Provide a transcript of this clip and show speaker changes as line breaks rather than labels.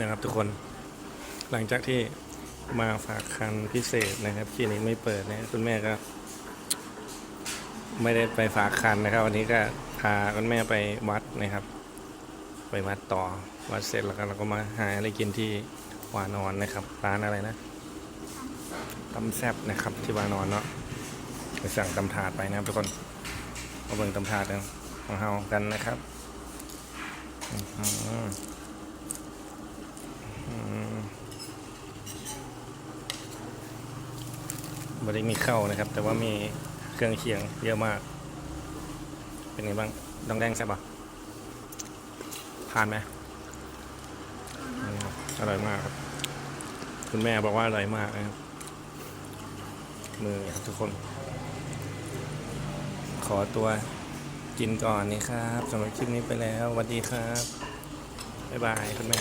นะครับทุกคน หลังจากที่มาฝากคันพิเศษนะครับคลินิกไม่เปิดนะคุณแม่ก็ ไม่ได้ไปฝากคันนะครับ วันนี้ก็พาคุณแม่ไปวัดนะครับ ไปวัดต่อวัดเสร็จแล้วก็เราก็มาหาอะไรกินที่วานอนนะครับร้านอะไรนะตำแซบนะครับ ที่วานอนเนาะไปสั่งตำถาดไปนะครับทุกคนมาเบิ่งตำถาดของเฮากันนะครับอื้อหืออื้อหื อบริมีเข้าวนะครับ แต่ว่ามีเครื่องเคียงเยอะมาก เป็นไงบ้างดองแดงแซ่บปะทานไหมอืมอร่อยมากครับ คุณแม่บอกว่าอร่อยมากนะครับ มือครับทุกคน ขอตัวกินก่อนนี่ครับสำหรับคลิปนี้ไปแล้วสวัสดีครับ บ๊ายบายคุณแม่